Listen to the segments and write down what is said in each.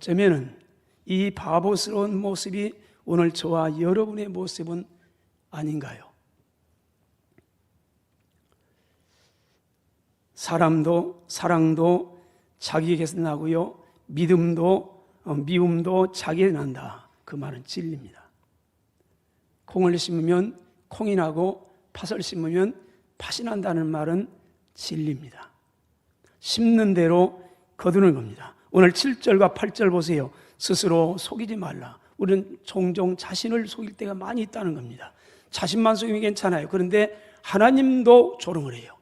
어쩌면은 이 바보스러운 모습이 오늘 저와 여러분의 모습은 아닌가요? 사람도 사랑도 자기에게서 나고요. 믿음도 어, 미움도 자기에 난다. 그 말은 진리입니다. 콩을 심으면 콩이 나고 팥을 심으면 팥이 난다는 말은 진리입니다. 심는 대로 거두는 겁니다. 오늘 7절과 8절 보세요. 스스로 속이지 말라. 우리는 종종 자신을 속일 때가 많이 있다는 겁니다. 자신만 속이면 괜찮아요. 그런데 하나님도 조롱을 해요.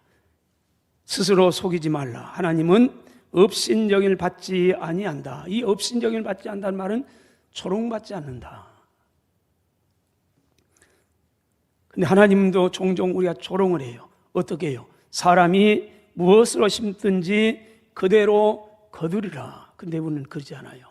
스스로 속이지 말라. 하나님은 업신정인을 받지 아니한다. 이 업신정인을 받지 않는다는 말은 조롱받지 않는다. 근데 하나님도 종종 우리가 조롱을 해요. 어떻게 해요? 사람이 무엇으로 심든지 그대로 거두리라. 근데 우리는 그러지 않아요.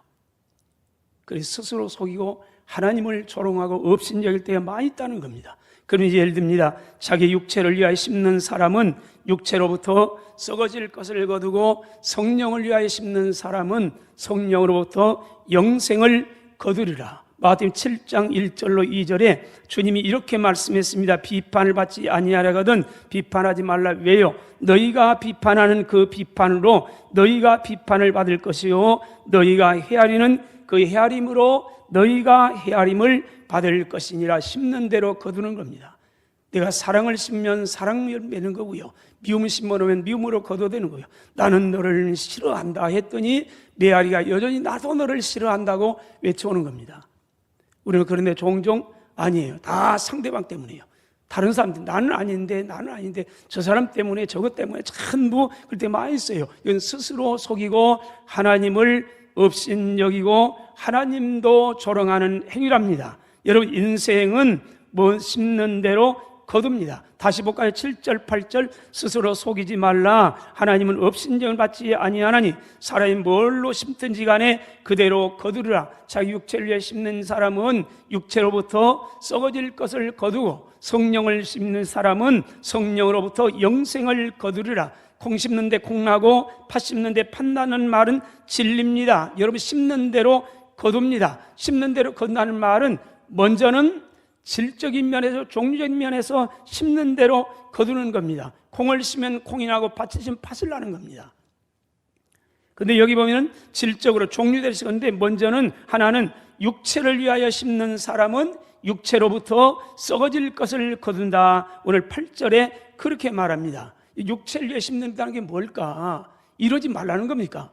그래서 스스로 속이고 하나님을 조롱하고 업신여길 때가 많이 있다는 겁니다. 그럼 예를 듭니다. 자기 육체를 위하여 심는 사람은 육체로부터 썩어질 것을 거두고 성령을 위하여 심는 사람은 성령으로부터 영생을 거두리라. 마태복음 7장 1절로 2절에 주님이 이렇게 말씀했습니다. 비판을 받지 아니하려거든 비판하지 말라. 왜요? 너희가 비판하는 그 비판으로 너희가 비판을 받을 것이요 너희가 헤아리는 그 헤아림으로 너희가 헤아림을 받을 것이니라 심는 대로 거두는 겁니다. 내가 사랑을 심면 사랑을 매는 거고요. 미움을 심어놓으면 미움으로 거둬대는 거예요. 나는 너를 싫어한다 했더니 메아리가 여전히 나도 너를 싫어한다고 외쳐오는 겁니다. 우리는 그런데 종종 아니에요. 다 상대방 때문이에요. 다른 사람들 나는 아닌데 나는 아닌데 저 사람 때문에 저것 때문에 전부 그럴 때 많이 있어요. 이건 스스로 속이고 하나님을 없인 여기고 하나님도 조롱하는 행위랍니다. 여러분 인생은 뭐 심는 대로 거둡니다. 다시 볼까요? 7절, 8절 스스로 속이지 말라. 하나님은 업신정을 받지 아니하나니 사람이 뭘로 심든지 간에 그대로 거두리라. 자기 육체를 위해 심는 사람은 육체로부터 썩어질 것을 거두고 성령을 심는 사람은 성령으로부터 영생을 거두리라. 콩 심는데 콩 나고 팥 심는데 팥 나는 말은 진리입니다. 여러분 심는 대로 거둡니다. 심는 대로 거둔다는 말은 먼저는 질적인 면에서 종류적인 면에서 심는 대로 거두는 겁니다. 콩을 심으면 콩이 나고 팥을 심으면 팥을 나는 겁니다. 근데 여기 보면은 질적으로 종류대로 심는데 먼저는 하나는 육체를 위하여 심는 사람은 육체로부터 썩어질 것을 거둔다. 오늘 8절에 그렇게 말합니다. 육체를 위해 심는다는 게 뭘까? 이러지 말라는 겁니까?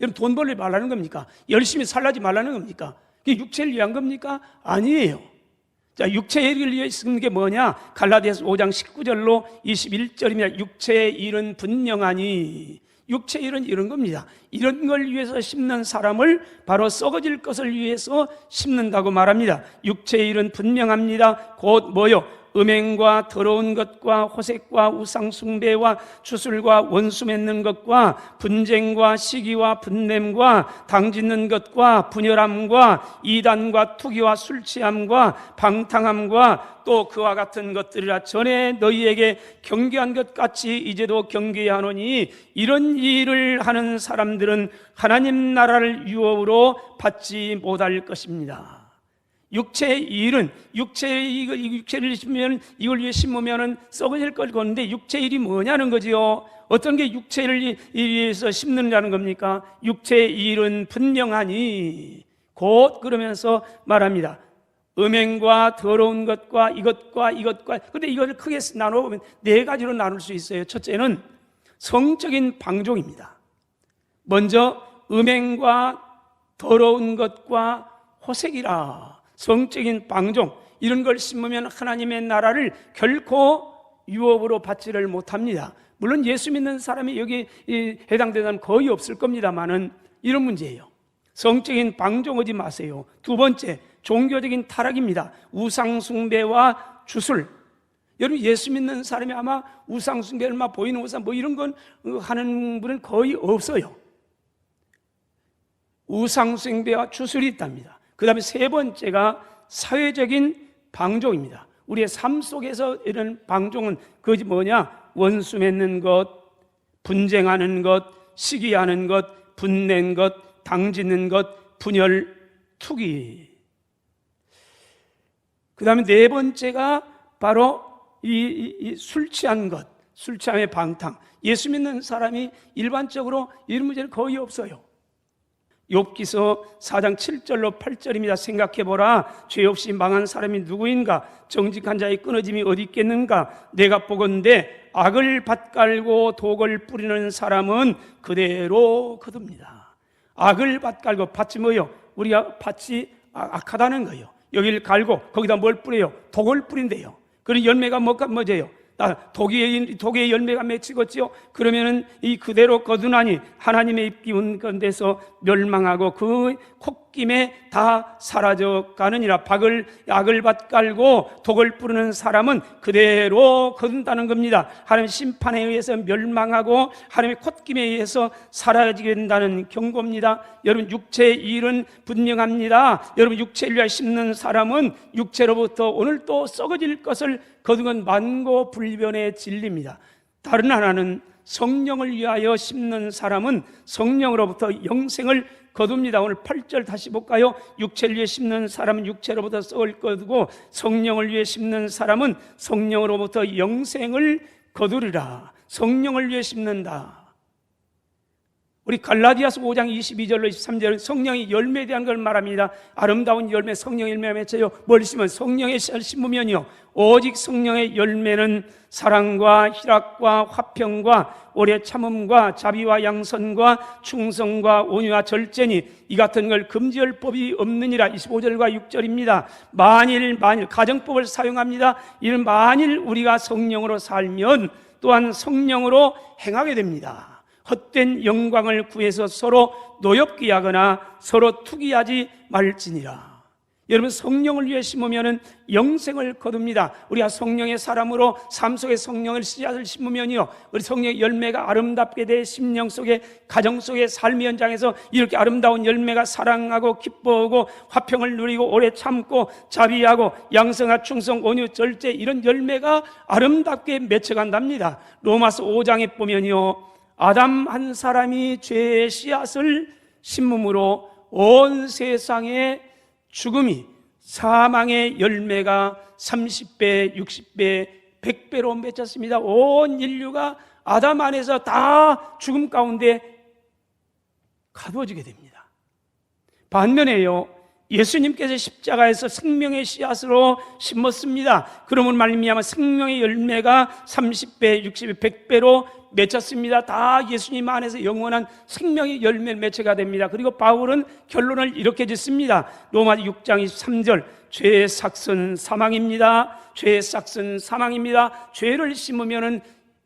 여러분 돈 벌지 말라는 겁니까? 열심히 살라지 말라는 겁니까? 그게 육체를 위한 겁니까? 아니에요. 자, 육체를 위해 쓰는 게 뭐냐? 갈라디아서 5장 19절로 21절입니다. 육체의 일은 분명하니 육체의 일은 이런 겁니다. 이런 걸 위해서 심는 사람을 바로 썩어질 것을 위해서 심는다고 말합니다. 육체의 일은 분명합니다. 곧 뭐요? 음행과 더러운 것과 호색과 우상숭배와 주술과 원수 맺는 것과 분쟁과 시기와 분냄과 당짓는 것과 분열함과 이단과 투기와 술취함과 방탕함과 또 그와 같은 것들이라 전에 너희에게 경계한 것 같이 이제도 경계하노니 이런 일을 하는 사람들은 하나님 나라를 유업으로 받지 못할 것입니다. 육체의 일은 육체의 이거 육체를 심으면 이걸 위해 심으면은 썩어질 걸 거는데 육체의 일이 뭐냐는 거지요. 어떤 게 육체를 위해서 심는다는 겁니까? 육체의 일은 분명하니 곧 그러면서 말합니다. 음행과 더러운 것과 이것과 이것과 근데 이것을 크게 나눠 보면 네 가지로 나눌 수 있어요. 첫째는 성적인 방종입니다. 먼저 음행과 더러운 것과 호색이라 성적인 방종 이런 걸 심으면 하나님의 나라를 결코 유업으로 받지를 못합니다. 물론 예수 믿는 사람이 여기 해당되는 거의 없을 겁니다만은 이런 문제예요. 성적인 방종하지 마세요. 두 번째, 종교적인 타락입니다. 우상숭배와 주술. 여러분 예수 믿는 사람이 아마 우상숭배를 막 보이는 우상 뭐 이런 건 하는 분은 거의 없어요. 우상숭배와 주술이 있답니다. 그 다음에 세 번째가 사회적인 방종입니다. 우리의 삶 속에서 이런 방종은 그것이 뭐냐? 원수 맺는 것, 분쟁하는 것, 시기하는 것, 분낸 것, 당짓는 것, 분열, 투기. 그 다음에 네 번째가 바로 이, 술 취한 것, 술 취함의 방탕. 예수 믿는 사람이 일반적으로 이런 문제는 거의 없어요. 욥기서 4장 7절로 8절입니다. 생각해 보라. 죄 없이 망한 사람이 누구인가? 정직한 자의 끊어짐이 어디 있겠는가? 내가 보건대 악을 밭갈고 독을 뿌리는 사람은 그대로 거둡니다. 악을 밭갈고 밭이 뭐요? 우리가 밭이 아- 악하다는 거예요. 여기를 갈고 거기다 뭘 뿌려요? 독을 뿌린대요. 그런 열매가 뭐가 뭐제요? 아, 독의 독의 열매가 맺히겠지요. 그러면은 이 그대로 거두나니 하나님의 입 기운 건데서 멸망하고 그 콧 김에 다 사라져 가느니라. 박을 약을 밭갈고 독을 뿌리는 사람은 그대로 거둔다는 겁니다. 하나님 심판에 의해서 멸망하고 하나님의 콧김에 의해서 사라지게 된다는 경고입니다. 여러분 육체의 일은 분명합니다. 여러분 육체를 위하여 심는 사람은 육체로부터 오늘 또 썩어질 것을 거둔 건 만고 불변의 진리입니다. 다른 하나는 성령을 위하여 심는 사람은 성령으로부터 영생을 거둡니다. 오늘 8절 다시 볼까요? 육체를 위해 심는 사람은 육체로부터 썩을 거두고 성령을 위해 심는 사람은 성령으로부터 영생을 거두리라. 성령을 위해 심는다. 우리 갈라디아서 5장 22절로 23절은 성령의 열매에 대한 걸 말합니다. 아름다운 열매, 성령의 열매가 맺혀요. 뭘 심으면 성령의 씨를 심으면요. 오직 성령의 열매는 사랑과 희락과 화평과 오래 참음과 자비와 양선과 충성과 온유와 절제니 이 같은 걸 금지할 법이 없느니라 25절과 6절입니다. 만일 만일 가정법을 사용합니다. 이는 만일 우리가 성령으로 살면 또한 성령으로 행하게 됩니다. 헛된 영광을 구해서 서로 노엽게 하거나 서로 투기하지 말지니라. 여러분 성령을 위해 심으면은 영생을 거둡니다. 우리가 성령의 사람으로 삶 속에 성령을 씨앗을 심으면요, 우리 성령의 열매가 아름답게 돼 심령 속에 가정 속에 삶의 현장에서 이렇게 아름다운 열매가 사랑하고 기뻐하고 화평을 누리고 오래 참고 자비하고 양성과 충성 온유 절제 이런 열매가 아름답게 맺혀간답니다. 로마서 5장에 보면요. 아담 한 사람이 죄의 씨앗을 심음으로 온 세상에 죽음이 사망의 열매가 30배, 60배, 100배로 맺혔습니다. 온 인류가 아담 안에서 다 죽음 가운데 가두어지게 됩니다. 반면에요. 예수님께서 십자가에서 생명의 씨앗으로 심었습니다. 그러면 말미암아 생명의 열매가 30배, 60배, 100배로 맺혔습니다. 다 예수님 안에서 영원한 생명의 열매를 맺혀가 됩니다. 그리고 바울은 결론을 이렇게 짓습니다. 로마 6장 23절 죄의 삭은 사망입니다. 죄의 삭은 사망입니다. 죄를 심으면은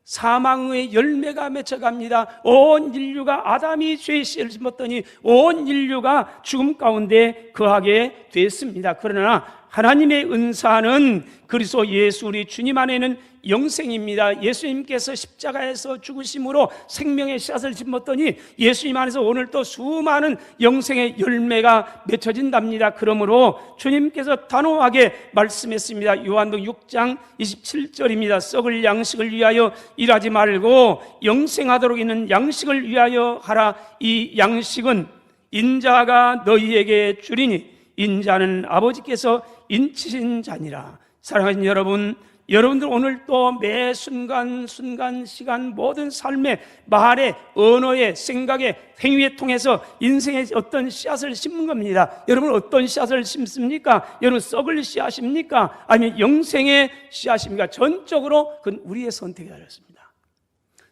사망의 열매가 맺혀갑니다. 온 인류가 아담이 죄의 씨를 심었더니 온 인류가 죽음 가운데 거하게 됐습니다. 그러나 하나님의 은사는 그리스도 예수 우리 주님 안에는 영생입니다. 예수님께서 십자가에서 죽으심으로 생명의 씨앗을 심었더니 예수님 안에서 오늘 또 수많은 영생의 열매가 맺혀진답니다. 그러므로 주님께서 단호하게 말씀했습니다. 요한복 6장 27절입니다. 썩을 양식을 위하여 일하지 말고 영생하도록 있는 양식을 위하여 하라. 이 양식은 인자가 너희에게 주리니 인자는 아버지께서 인치신 자니라. 사랑하는 여러분, 여러분들 오늘 또 매 순간 순간 시간 모든 삶의 말에 언어에 생각에 행위에 통해서 인생의 어떤 씨앗을 심는 겁니다. 여러분 어떤 씨앗을 심습니까? 여러분 썩을 씨앗입니까? 아니면 영생의 씨앗입니까? 전적으로 그건 우리의 선택이 달렸습니다.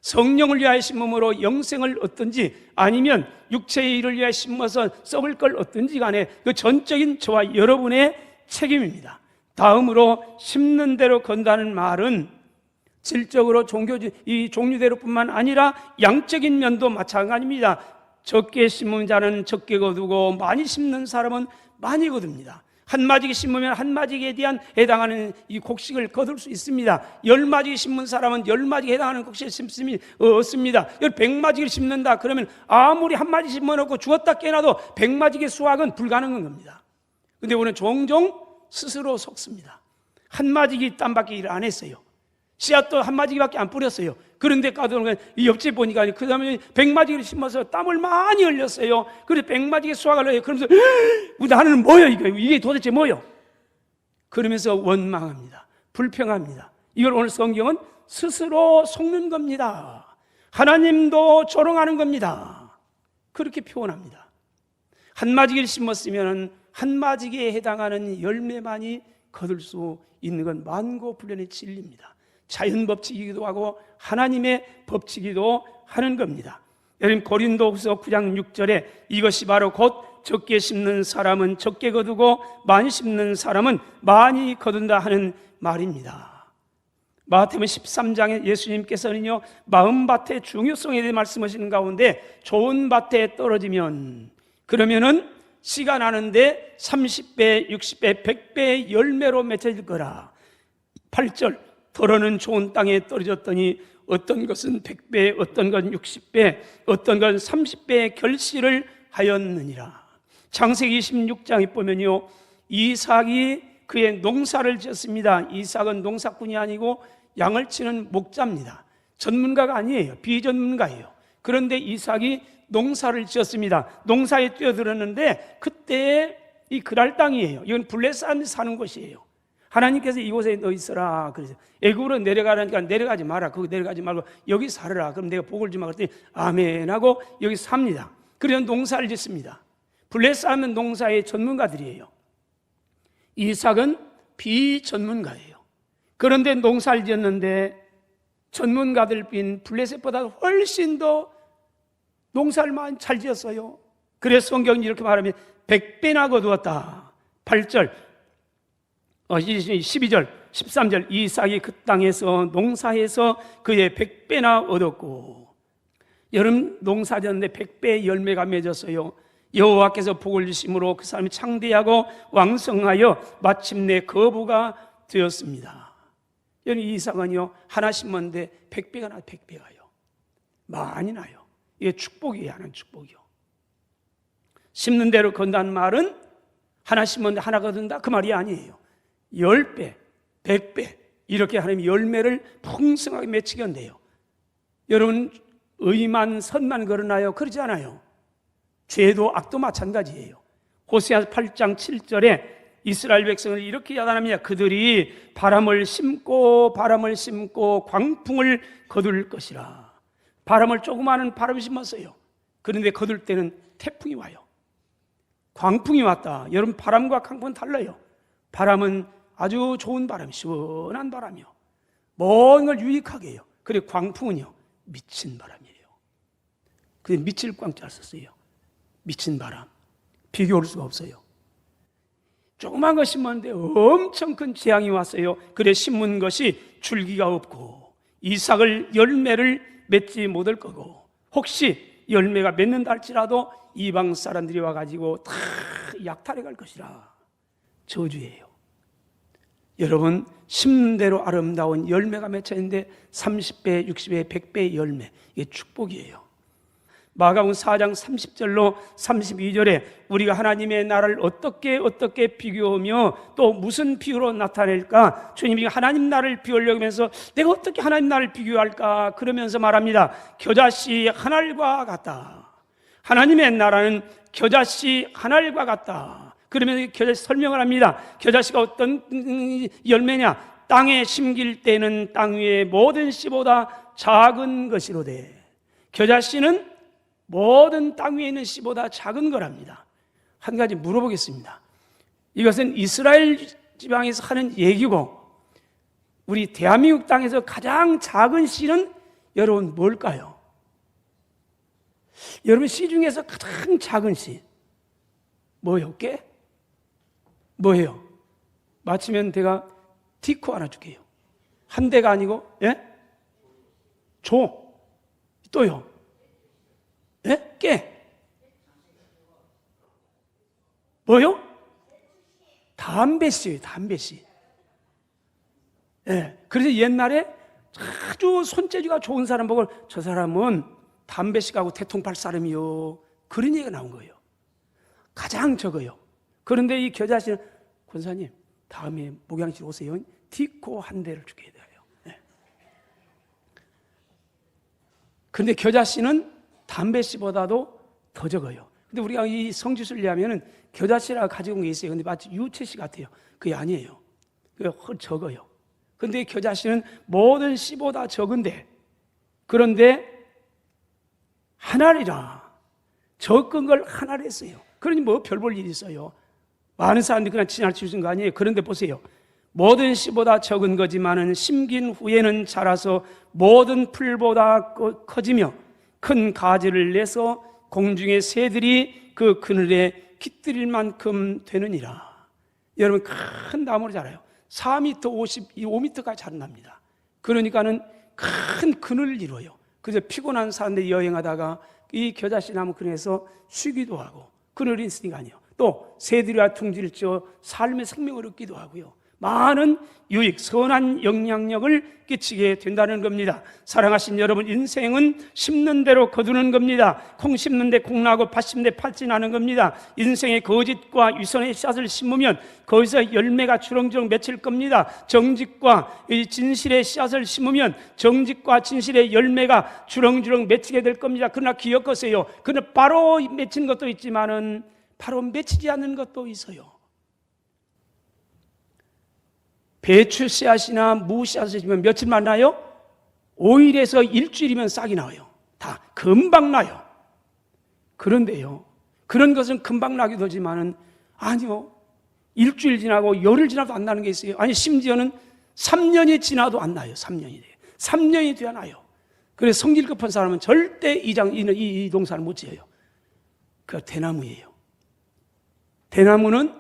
성령을 위하여 심음으로 영생을 얻든지 아니면 육체의 일을 위하여 심어서 썩을 걸 얻든지 간에 그 전적인 저와 여러분의 책임입니다. 다음으로 심는 대로 건다는 말은 질적으로 종교 이 종류대로뿐만 아니라 양적인 면도 마찬가지입니다. 적게 심은 자는 적게 거두고 많이 심는 사람은 많이 거둡니다. 한 마디기 심으면 한 마디기에 대한 해당하는 이 곡식을 거둘 수 있습니다. 열 마디기 심은 사람은 열 마디기에 해당하는 곡식을 심습니다. 얻습니다. 백 마디기를 심는다 그러면 아무리 한 마디 심어놓고 죽었다 깨나도 백 마디기 수확은 불가능한 겁니다. 근데 우리는 종종 스스로 속습니다. 한 마디기 땀밖에 일을 안 했어요. 씨앗도 한 마디기밖에 안 뿌렸어요. 그런데 가도 이 옆집 보니까 그 다음에 백마지기를 심어서 땀을 많이 흘렸어요. 그래서 백마지기 수확을 해요. 그러면서 나는 뭐요 이거 이게 도대체 뭐요? 그러면서 원망합니다. 불평합니다. 이걸 오늘 성경은 스스로 속는 겁니다. 하나님도 조롱하는 겁니다. 그렇게 표현합니다. 한마디를 심었으면 한마디에 해당하는 열매만이 거둘 수 있는 건 만고불변의 진리입니다. 자연 법칙이기도 하고 하나님의 법칙이기도 하는 겁니다. 여러분 고린도후서 9장 6절에 이것이 바로 곧 적게 심는 사람은 적게 거두고 많이 심는 사람은 많이 거둔다 하는 말입니다. 마태복음 13장에 예수님께서는요 마음밭의 중요성에 대해 말씀하시는 가운데 좋은 밭에 떨어지면 그러면은 씨가 나는데 30배, 60배, 100배의 열매로 맺혀질 거라. 8절 더러는 좋은 땅에 떨어졌더니 어떤 것은 100배, 어떤 건 60배, 어떤 건 30배의 결실을 하였느니라. 창세기 26장에 보면요. 이삭이 그의 농사를 지었습니다. 이삭은 농사꾼이 아니고 양을 치는 목자입니다. 전문가가 아니에요. 비전문가예요. 그런데 이삭이 농사를 지었습니다. 농사에 뛰어들었는데 그때 이 그랄 땅이에요. 이건 블레 사람이 사는 곳이에요. 하나님께서 이곳에 너 있어라. 그래서 애굽으로 내려가라니까 내려가지 마라. 거기 내려가지 말고 여기 살아라. 그럼 내가 복을 주마 그랬더니 아멘 하고 여기 삽니다. 그래서 농사를 짓습니다. 블레스 하면 농사의 전문가들이에요. 이삭은 비전문가예요. 그런데 농사를 지었는데 전문가들 빈 블레셋보다 훨씬 더 농사를 많이 잘 지었어요. 그래서 성경이 이렇게 말하면 100배나 거두었다. 8절, 어, 12절, 13절 이삭이 그 땅에서 농사해서 그의 100배나 얻었고 여름 농사 지었는데 100배의 열매가 맺었어요. 여호와께서 복을 주심으로 그 사람이 창대하고 왕성하여 마침내 거부가 되었습니다. 여러분 이삭은요 하나 심었는데 100배가 나 100배가요. 많이 나요. 이게 축복이에요. 하나님 축복이요. 심는 대로 건다는 말은 하나 심었는데 하나 거둔다 그 말이 아니에요. 10배, 100배 이렇게 하나님 열매를 풍성하게 맺히게 한대요. 여러분 의만 선만 걸어나요? 그러지 않아요. 죄도 악도 마찬가지예요. 호세아 8장 7절에 이스라엘 백성을 이렇게 야단합니다. 그들이 바람을 심고 바람을 심고 광풍을 거둘 것이라. 바람을 조그마한 바람을 심었어요. 그런데 거둘 때는 태풍이 와요. 광풍이 왔다. 여러분 바람과 강풍은 달라요. 바람은 아주 좋은 바람, 시원한 바람이요. 모든 걸 유익하게 해요. 그래 광풍은요 미친 바람이에요. 그게 미칠 광자 썼어요. 미친 바람. 비교할 수가 없어요. 조그만 거 심었는데 엄청 큰 재앙이 왔어요. 그래 심은 것이 줄기가 없고 이삭을 열매를 맺지 못할 거고 혹시 열매가 맺는다 할지라도 이방 사람들이 와가지고 다 약탈해 갈 것이라 저주예요. 여러분 심는 대로 아름다운 열매가 맺혀 있는데 30배, 60배, 100배의 열매 이게 축복이에요. 마가복음 4장 30절로 32절에 우리가 하나님의 나라를 어떻게 어떻게 비교하며 또 무슨 비유로 나타낼까? 주님이 하나님 나라를 비유하려고 하면서 내가 어떻게 하나님 나라를 비교할까? 그러면서 말합니다. 겨자씨 한 알과 같다. 하나님의 나라는 겨자씨 한 알과 같다. 그러면 겨자씨 설명을 합니다. 겨자씨가 어떤 열매냐? 땅에 심길 때는 땅 위의 모든 씨보다 작은 것이로되 겨자씨는 모든 땅 위에 있는 씨보다 작은 거랍니다. 한 가지 물어보겠습니다. 이것은 이스라엘 지방에서 하는 얘기고 우리 대한민국 땅에서 가장 작은 씨는 여러분 뭘까요? 여러분 씨 중에서 가장 작은 씨? 깨? 뭐예요? 마치면 제가 티코 하나 줄게요. 한 대가 아니고 예? 조 또요. 예? 깨. 뭐요? 담배씨예요, 담배씨. 예. 그래서 옛날에 아주 손재주가 좋은 사람 보고 저 사람은 담배씨하고 태통팔 사람이요. 그런 얘기가 나온 거예요. 가장 적어요. 그런데 이 겨자씨는 권사님 다음에 목양실 오세요. 디코 한 대를 주게 돼요. 예. 근데 겨자씨는 담배씨보다도 더 적어요. 근데 우리가 이 성지순 이해하면은 겨자씨라 가지고 온 게 있어요. 근데 마치 유채씨 같아요. 그게 아니에요. 그게 훨 적어요. 근데 겨자씨는 모든 씨보다 적은데 그런데 하나리라 적은 걸 하나를 했어요. 그러니 뭐 별 볼 일이 있어요. 많은 사람들이 그냥 지나칠 수 있는 거 아니에요. 그런데 보세요. 모든 씨보다 적은 거지만은 심긴 후에는 자라서 모든 풀보다 커- 커지며 큰 가지를 내서 공중의 새들이 그 그늘에 깃들일 만큼 되느니라. 여러분 큰 나무로 자라요. 4m 50, 5m까지 자란답니다. 그러니까는 큰 그늘을 이루어요. 그래서 피곤한 사람들이 여행하다가 이 겨자씨 나무 그늘에서 쉬기도 하고 그늘이 있으니까 아니요. 또 새들이와 둥지를 쪄 삶의 생명을 얻기도 하고요. 많은 유익, 선한 영향력을 끼치게 된다는 겁니다. 사랑하신 여러분, 인생은 심는 대로 거두는 겁니다. 콩 심는 데 콩 나고 팥 심는 데 팥이 나는 겁니다. 인생의 거짓과 위선의 씨앗을 심으면 거기서 열매가 주렁주렁 맺힐 겁니다. 정직과 이 진실의 씨앗을 심으면 정직과 진실의 열매가 주렁주렁 맺히게 될 겁니다. 그러나 기억하세요. 그러나 바로 맺힌 것도 있지만은 바로 맺히지 않는 것도 있어요. 배추 씨앗이나 무 씨앗을 심으면 며칠 만나요? 5일에서 일주일이면 싹이 나와요. 다 금방 나요. 그런데요. 그런 것은 금방 나기도 하지만은 아니요. 일주일 지나고 열흘 지나도 안 나는 게 있어요. 아니 심지어는 3년이 지나도 안 나요. 3년이 돼요. 3년이 돼야 나요. 그래서 성질 급한 사람은 절대 이장 이, 이, 이 동산을 못 지어요. 그 대나무예요. 대나무는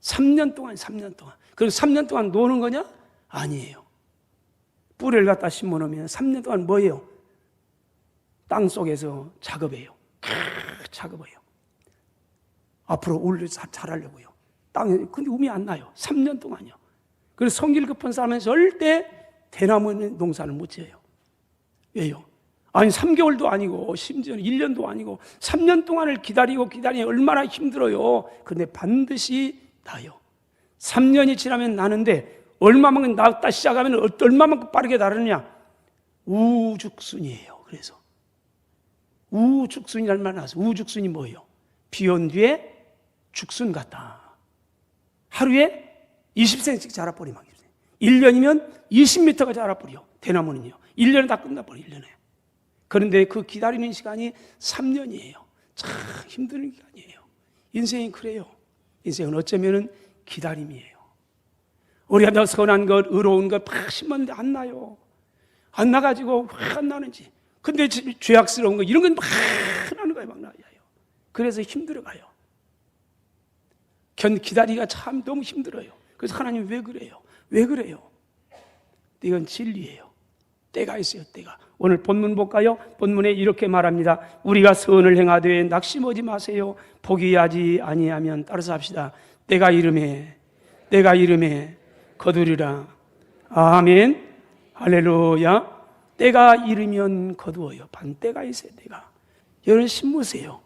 3년 동안 3년 동안 그럼 3년 동안 노는 거냐? 아니에요. 뿌리를 갖다 심어 놓으면 3년 동안 뭐예요? 땅 속에서 작업해요. 크, 작업해요. 앞으로 올려 자라려고요. 땅에 근데 um이 안 나요. 3년 동안요. 그래서 성질 급한 사람은 절대 대나무 농사를 못 지어요. 왜요? 아니 3개월도 아니고 심지어는 1년도 아니고 3년 동안을 기다리고 기다리니 얼마나 힘들어요. 근데 반드시 나요. 3년이 지나면 나는데 얼마만큼 나다 시작하면 얼마만큼 빠르게 나르느냐? 우죽순이에요. 그래서 우죽순이라는 말 나와서 우죽순이 뭐예요? 비온 뒤에 죽순 같다. 하루에 20cm씩 자라버리 막 1년이면 20m가 자라버려. 대나무는요. 1년에 다 끝나버려. 1년에. 그런데 그 기다리는 시간이 3년이에요. 참 힘든 기간이에요. 인생이 그래요. 인생은 어쩌면은 기다림이에요. 우리가 더 선한 것, 의로운 심었는데 안 나요. 안 나가지고 왜 안 나는지. 근데 죄악스러운 거, 이런 건 막 나는 거예요, 막 나요. 그래서 힘들어가요. 견 기다리기가 참 너무 힘들어요. 그래서 하나님 왜 그래요? 왜 그래요? 이건 진리예요. 때가 있어요, 때가. 오늘 본문 볼까요? 본문에 이렇게 말합니다. 우리가 선을 행하되 낙심하지 마세요. 포기하지 아니하면 따라서 합시다. 때가 이름에 때가 이름에 거두리라. 아멘. 할렐루야. 때가 이르면 거두어요. 반때가 있어요, 때가. 여러분 심으세요.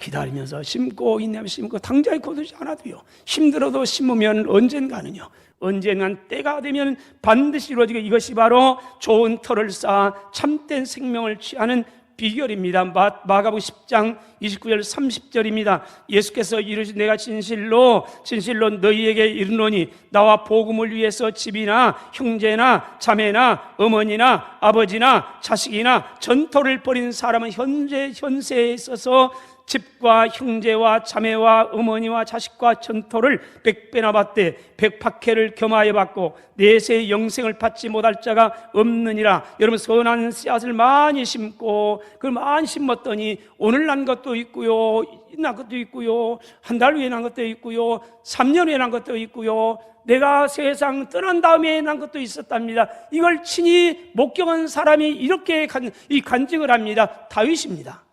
기다리면서 심고 있냐면 심고 당장에 거두지 않아도요. 힘들어도 심으면 언젠가는요. 언젠간 때가 되면 반드시 이루어지게 이것이 바로 좋은 털을 쌓아 참된 생명을 취하는 비결입니다. 마, 마가복 10장 29절 30절입니다. 예수께서 이르시 내가 진실로 진실로 너희에게 이르노니 나와 복음을 위해서 집이나 형제나 자매나 어머니나 아버지나 자식이나 전토를 벌인 사람은 현재 현세에 있어서 집과 형제와 자매와 어머니와 자식과 전토를 백배나 받되 백박해를 겸하여 받고 내세 영생을 받지 못할 자가 없느니라. 여러분 선한 씨앗을 많이 심고 그걸 많이 심었더니 오늘 난 것도 있고요 난 것도 있고요 한 달 후에 난 것도 있고요 3년 후에 난 것도 있고요 내가 세상 떠난 다음에 난 것도 있었답니다. 이걸 친히 목격한 사람이 이렇게 간, 이 간증을 합니다. 다윗입니다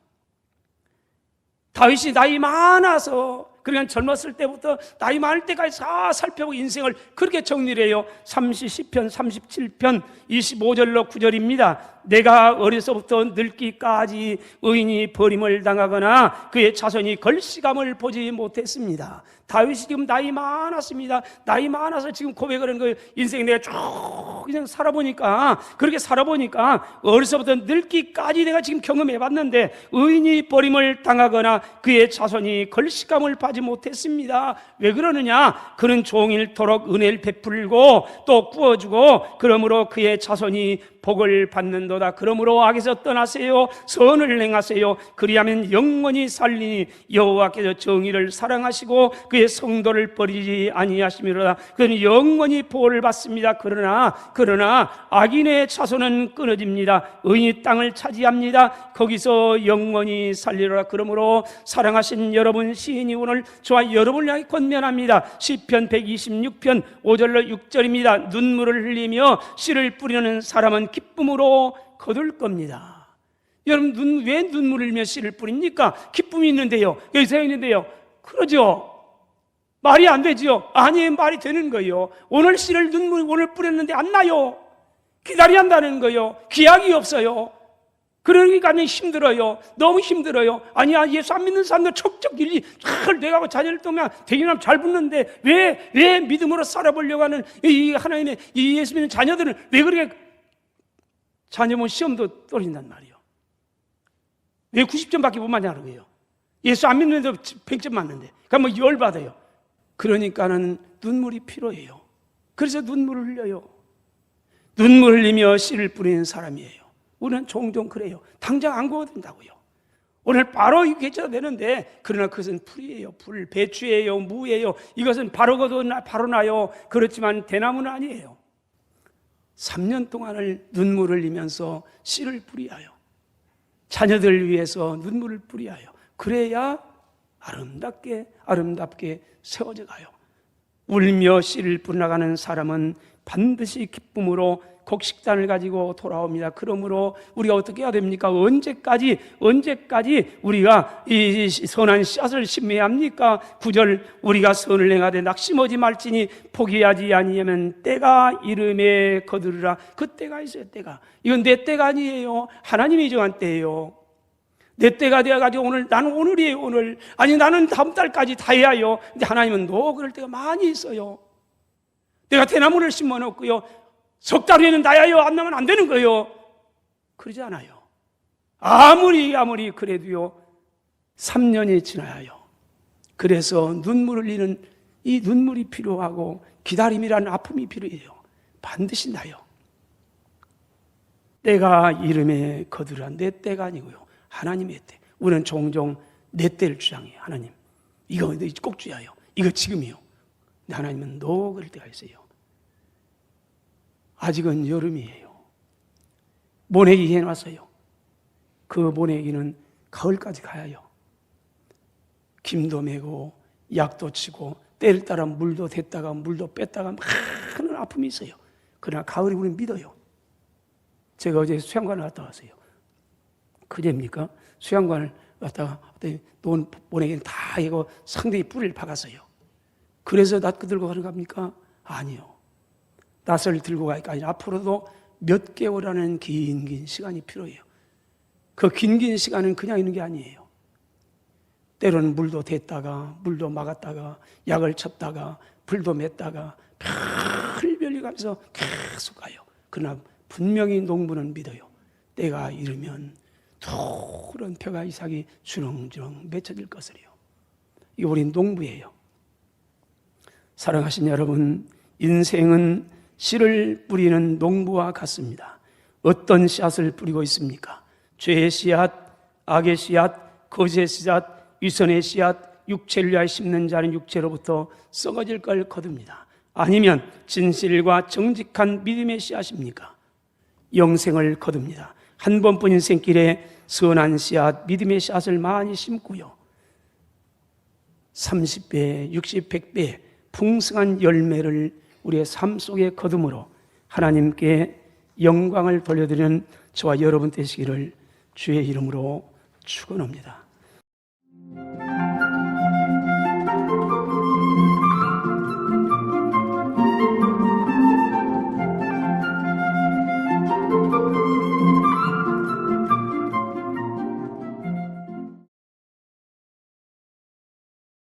다윗이 나이 많아서 그러니까 젊었을 때부터 나이 많을 때까지 다 살펴보고 인생을 그렇게 정리를 해요. 30, 10편, 37편, 25절로 9절입니다. 내가 어려서부터 늙기까지 의인이 버림을 당하거나 그의 자손이 걸시감을 보지 못했습니다. 다윗이 지금 나이 많았습니다. 나이 많아서 지금 고백을 하는 거예요. 인생 내가 쭉 그냥 살아보니까 그렇게 살아보니까 어려서부터 늙기까지 내가 지금 경험해 봤는데 의인이 버림을 당하거나 그의 자손이 걸시감을 받지 못했습니다. 왜 그러느냐? 그는 종일토록 은혜를 베풀고 또 구워주고 그러므로 그의 자손이 복을 받는도다. 그러므로 악에서 떠나세요. 선을 행하세요. 그리하면 영원히 살리니 여호와께서 정의를 사랑하시고 그의 성도를 버리지 아니하심이로다. 그는 영원히 보호를 받습니다. 그러나 그러나 악인의 자손은 끊어집니다. 의인이 땅을 차지합니다. 거기서 영원히 살리로라. 그러므로 사랑하신 여러분 시인이 오늘 저와 여러분을 향해 권면합니다. 시편 126편 5절로 6절입니다. 눈물을 흘리며 씨를 뿌리는 사람은 기쁨으로 거둘 겁니다. 여러분 눈, 왜 눈물을 흘리며 씨를 뿌립니까? 기쁨이 있는데요. 여기서 있는데요. 그러죠. 말이 안 되지요. 아니 말이 되는 거예요. 오늘 씨를 눈물 오늘 뿌렸는데 안 나요. 기다려야 한다는 거예요. 기약이 없어요. 그러니까 힘들어요. 너무 힘들어요. 아니야, 예수 안 믿는 사람들 척척 일이 잘 돼가고 자녀를 떠면 대기남 잘 붙는데 왜, 왜 믿음으로 살아보려고 하는 이 하나님의 이 예수 믿는 자녀들은 왜 그렇게 자녀면 시험도 떨어진단 말이에요. 왜 90점밖에 못 맞냐는 거예요. 예수 안 믿는데도 100점 맞는데. 그러니까 뭐 열받아요. 그러니까는 눈물이 필요해요. 그래서 눈물을 흘려요. 눈물 흘리며 씨를 뿌리는 사람이에요. 우리는 종종 그래요. 당장 안 구워도 된다고요. 오늘 바로 이게져 되는데 그러나 그것은 풀이에요. 풀, 배추예요, 무예요. 이것은 바로 거도 바로 나요. 그렇지만 대나무는 아니에요. 3년 동안을 눈물을 흘리면서 씨를 뿌리하여 자녀들 위해서 눈물을 뿌리하여 그래야 아름답게 아름답게 세워져 가요. 울며 씨를 뿌려나가는 사람은 반드시 기쁨으로 곡식단을 가지고 돌아옵니다. 그러므로 우리가 어떻게 해야 됩니까? 언제까지 언제까지 우리가 이 선한 씨앗을 심어야 합니까? 구절 우리가 선을 행하되 낙심하지 말지니 포기하지 아니하면 때가 이름에 거두리라. 그 때가 있어요. 때가 이건 내 때가 아니에요. 하나님이 정한 때예요. 내 때가 되어가지고 오늘 나는 오늘이에요 오늘 아니 나는 다음 달까지 다 해야 해요 근데 하나님은 너 그럴 때가 많이 있어요 내가 대나무를 심어 놓고요 석 달 후에는 나야요 안 나면 안 되는 거예요 그러지 않아요 아무리 아무리 그래도요 3년이 지나야요 그래서 눈물을 흘리는 이 눈물이 필요하고 기다림이라는 아픔이 필요해요 반드시 나요 때가 이름에 거두라 내 때가 아니고요 하나님의 때. 우리는 종종 내 때를 주장해요. 하나님. 이거 꼭 주야요. 이거 지금이요. 하나님은 너 그럴 때가 있어요. 아직은 여름이에요. 모내기 해놨어요. 그 모내기는 가을까지 가야요. 김도 메고 약도 치고 때를 따라 물도 댔다가 물도 뺐다가 많은 아픔이 있어요. 그러나 가을이 우리는 믿어요. 제가 어제 수양관을 갔다 왔어요. 그제입니까? 수양관을 갖다가 돈 보내기는 다 이거 상대히 뿌리를 박았어요. 그래서 낫그 들고 가는 겁니까? 아니요. 낫을 들고 가니까 아니라 앞으로도 몇 개월이라는 긴 긴 시간이 필요해요. 그 긴 긴 시간은 그냥 있는 게 아니에요. 때로는 물도 댔다가 물도 막았다가 약을 쳤다가 불도 맸다가 별별이 가면서 계속 가요. 그러나 분명히 농부는 믿어요. 때가 이르면 푸른 표가 이삭이 주렁주렁 맺혀질 것을요. 이 우리 농부예요. 사랑하신 여러분, 인생은 씨를 뿌리는 농부와 같습니다. 어떤 씨앗을 뿌리고 있습니까? 죄의 씨앗, 악의 씨앗, 거짓의 씨앗, 위선의 씨앗, 육체를 위하여 심는 자는 육체로부터 썩어질 걸 거둡니다. 아니면 진실과 정직한 믿음의 씨앗입니까? 영생을 거둡니다. 한 번뿐 인생길에 선한 씨앗, 믿음의 씨앗을 많이 심고요. 30배, 60, 100배 풍성한 열매를 우리의 삶 속에 거둠으로 하나님께 영광을 돌려드리는 저와 여러분 되시기를 주의 이름으로 축원합니다.